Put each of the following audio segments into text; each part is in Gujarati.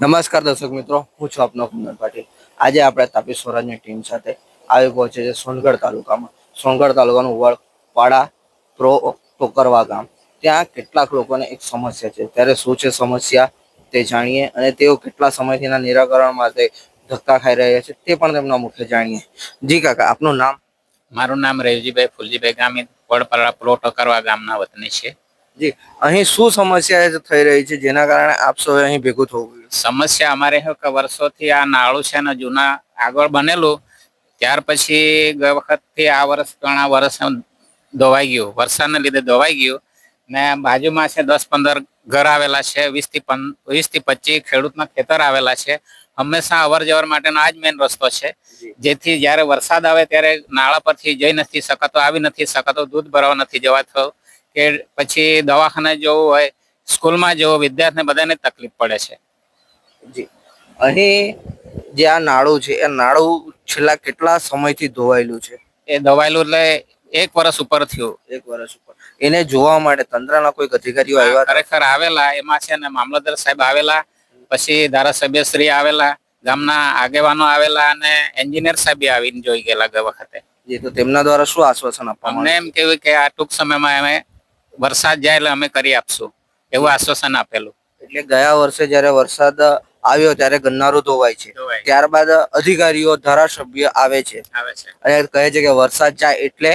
નમસ્કાર દર્શક મિત્રો, હું છું આપનો કુંદન પાટીલ. આજે આપણે તાપી સ્વરાજની ટીમ સાથે આવી પહોંચે છે સોનગઢ તાલુકામાં. સોનગઢ તાલુકાનું વડ પાડા પ્રો ટોકરવા ગામ. ત્યાં કેટલાક લોકોને એક સમસ્યા છે. ત્યારે શું છે સમસ્યા તે જાણીએ અને તેઓ કેટલા સમયથી નિરાકરણ માટે ધક્કા ખાઈ રહ્યા છે તે પણ તેમના મુખ્ય જાણીએ. જી કાકા, આપનું નામ? મારું નામ રેવજીભાઈ ફુલજીભાઈ ગામિત, વડપાડા પ્રો ટોકરવા ગામના વતની છે. જી અહીં શું સમસ્યા થઈ રહી છે? જેના કારણે આપ સૌએ અહીં ભેગું થવું સમસ્યા અમારે કે વર્ષોથી આ નાળું છે ને જૂના આગળ બનેલું ત્યાર પછી ગઈ વખતથી આ વર્ષ ઘણા વર્ષ ધોવાઈ ગયું વરસાદને લીધે ધોવાઈ ગયું ને બાજુમાં છે દસ પંદર ઘર આવેલા છે વીસથી વીસથી પચીસ ખેડૂતના ખેતર આવેલા છે. હંમેશા અવર જવર માટેનો આ જ મેઇન રસ્તો છે. જેથી જ્યારે વરસાદ આવે ત્યારે નાળા પરથી જઈ નથી શકતો આવી નથી શકતો દૂધ ભરવા નથી જવાતો કે પછી દવાખાને જવું હોય સ્કૂલમાં જવું વિદ્યાર્થીને બધાને તકલીફ પડે છે. જી. અહીં જે આ નાળું છે એ નાળું છેલ્લા કેટલા સમયથી ધોવાયેલું છે? એ દવાયેલું એટલે એક વર્ષ ઉપર થયું. એક વર્ષ ઉપર. એને જોવા માટે તંત્રના કોઈ અધિકારીઓ આવ્યા ખરેખર આવેલા એમાં છે ને મામલતદાર સાહેબ આવેલા પછી ધારાસભ્ય શ્રી આવેલા ગામના આગેવાનો આવેલા અને એન્જિનિયર સાહેબ આવીને જોઈ ગયેલા ગઈ વખતે. જી તો તેમના દ્વારા શું આશ્વાસન આપવા અમને એમ કેવું કે આ ટૂંક સમયમાં અમે વરસાદ જાય એટલે અમે કરી આપશું. એવું આશ્વાસન આપેલું. એટલે ગયા વર્ષે જ્યારે વરસાદ આવ્યો ત્યારે ગન્નારો ધોવાય છે. ત્યારબાદ અધિકારીઓ ધારાસભ્ય આવે છે. અને કહે છે કે વરસાદ જાય એટલે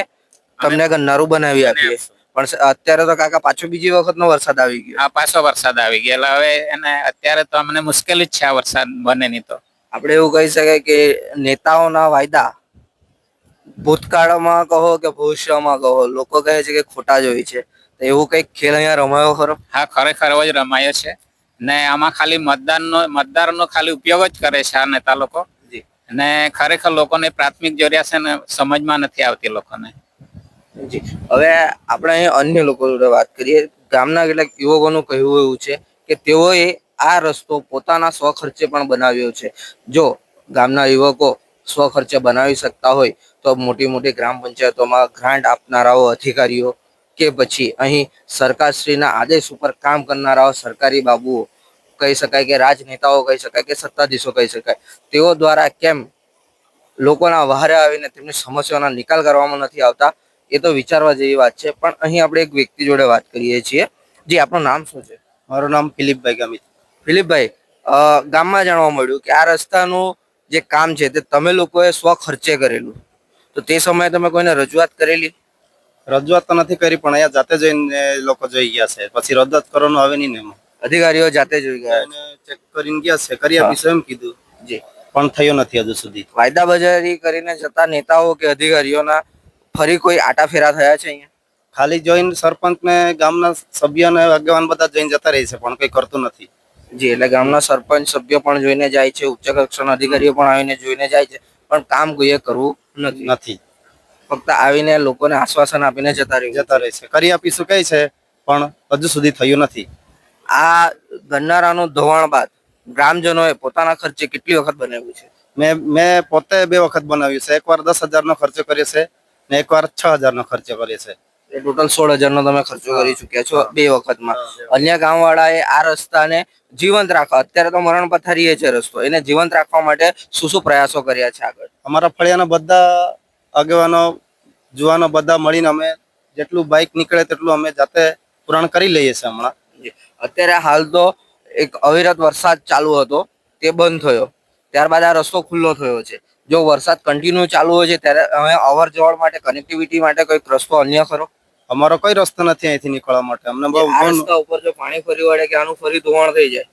તમને ગન્નારું બનાવી આપીએ. પણ અત્યારે તો કાકા પાછો બીજી વખતનો વરસાદ આવી ગયો. આ પાછો વરસાદ આવી ગયો. એટલે હવે એને અત્યારે તો અમને મુશ્કેલી જ છે આ વરસાદ બને નહીં તો. આપણે એવું કહી શકાય કે નેતાઓના વાયદા ભૂતકાળમાં કહો કે ભવિષ્યમાં કહો લોકો કહે છે કે ખોટા જ હોય છે. એવું કંઈક ખેલ અહીંયા રમાયો ખરો? હા ખરેખર એવો જ રમાયો છે. ને આમાં ખાલી મતદાનનો મતદારનો ખાલી ઉપયોગ જ કરે છે આ નેતા લોકો. જી. ને ખરેખર લોકોને પ્રાથમિક જરૂરિયાત છે ને સમજમાં નથી આવતી લોકોને. જી. હવે આપણે અહીં અન્ય લોકો જોડે વાત કરીએ. ગામના કેટલાક યુવકોનું કહેવું એવું છે કે તેઓએ આ રસ્તો પોતાના સ્વખર્ચે પણ બનાવ્યો છે. જો ગામના યુવકો સ્વખર્ચે બનાવી શકતા હોય તો મોટી મોટી ગ્રામ પંચાયતોમાં ગ્રાન્ટ આપનારાઓ અધિકારીઓ કે પછી અહીં સરકારશ્રીના આદેશ ઉપર કામ કરનારાઓ સરકારી બાબુઓ કહી શકાય કે રાજનેતાઓ કહી શકાય કે સત્તાધીશો કહી શકાય તેઓ દ્વારા કેમ લોકોના વહારે આવીને તેમની સમસ્યાઓના નિકાલ કરવામાં નથી આવતા એ તો વિચારવા જેવી વાત છે. પણ અહીં આપણે એક વ્યક્તિ જોડે વાત કરીએ છીએ જે આપણું નામ શું છે? મારું નામ ફિલિપભાઈ ગમિત. ફિલિપભાઈ ગામમાં જાણવા મળ્યું કે આ રસ્તાનું જે કામ છે તે તમે લોકોએ સ્વ ખર્ચે કરેલું. તો તે સમયે તમે કોઈને રજૂઆત કરેલી? રજૂઆત તો નથી કરી પણ અહીંયા જાતે જઈને લોકો જોઈ ગયા છે. પછી રજૂઆત કરવાનું આવે નહીં એમાં. અધિકારીઓ જાતે જોઈ ગયા ચેક કરીને ગયા છે. કરી આપીશું એમ કીધું. જી. પણ થયો નથી હજુ સુધી. વાયદા બજારી કરીને જતા નેતાઓ કે અધિકારીઓના ફરી કોઈ આટા ફેરા થયા છે અહીંયા? ખાલી જોઈને સરપંચ ને ગામના સભ્ય ને આગેવાન બધા જઈને જતા રહી છે પણ કઈ કરતું નથી. જી એટલે ગામના સરપંચ સભ્ય પણ જોઈને જાય છે ઉચ્ચ કક્ષાના અધિકારીઓ પણ આવીને જોઈને જાય છે પણ કામ કોઈએ કરવું નથી. ફક્ત આવીને લોકોને આશ્વાસન આપીને જતા રહ્યું જતા રહે છે. કરી આપીશું કઈ છે પણ હજુ સુધી થયું નથી. આ ગન્નારાનું ધોવાણ બાદ ગ્રામજનોએ પોતાના ખર્ચે કેટલી વખત બનાવ્યું છે? મેં મેં પોતે બે વખત બનાવ્યું છે. એકવાર દસ હજારનો ખર્ચો કર્યો છે ને એકવાર છ હજારનો ખર્ચો કર્યો છે. એ ટોટલ સોળ હજારનો તમે ખર્ચો કરી ચુક્યા છો બે વખતમાં. અન્ય ગામવાળાએ આ રસ્તાને જીવંત રાખવા અત્યારે તો મરણ પથારીએ છે રસ્તો એને જીવંત રાખવા માટે શું શું પ્રયાસો કર્યા છે આગળ? અમારા ફળિયાના બધા આગેવાનો જુવાનો બધા મળીને અમે જેટલું બાઇક નીકળે તેટલું અમે જાતે પૂરણ કરી લઈએ છીએ હમણાં. અત્યારે હાલ તો એક અવિરત વરસાદ ચાલુ હતો તે બંધ થયો. ત્યારબાદ આ રસ્તો ખુલ્લો થયો છે. જો વરસાદ કન્ટિન્યુ ચાલુ હોય છે ત્યારે અમે અવર જવર માટે કનેક્ટિવિટી માટે કોઈક રસ્તો અન્ય ખરો? અમારો કોઈ રસ્તો નથી અહીંથી નીકળવા માટે. અમને બહુ રસ્તા ઉપર જો પાણી ફરી વળે કે આનું ફરી ધોવાણ થઈ જાય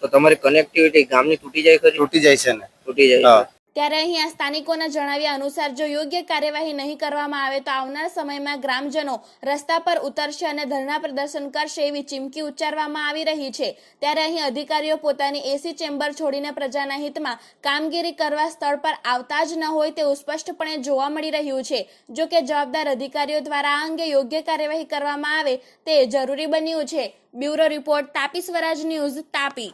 તો તમારી કનેક્ટિવિટી ગામની તૂટી જાય ખરી? તૂટી જાય છે ને. તૂટી જાય ત્યારે અહીં આ સ્થાનિકોના જણાવ્યા અનુસાર, જો યોગ્ય કાર્યવાહી નહીં કરવામાં આવે તો આવનાર સમયમાં ગ્રામજનો રસ્તા પર ઉતરશે અને ધરણા પ્રદર્શન કરશે એવી ચીમકી ઉચ્ચારવામાં આવી રહી છે. ત્યારે અહીં અધિકારીઓ પોતાની એસી ચેમ્બર છોડીને પ્રજાના હિતમાં કામગીરી કરવા સ્થળ પર આવતા જ ન હોય તેવું સ્પષ્ટપણે જોવા મળી રહ્યું છે. જો કે જવાબદાર અધિકારીઓ દ્વારા આ અંગે યોગ્ય કાર્યવાહી કરવામાં આવે તે જરૂરી બન્યું છે. Bureau report, Tapi Swaraj news, Tapi.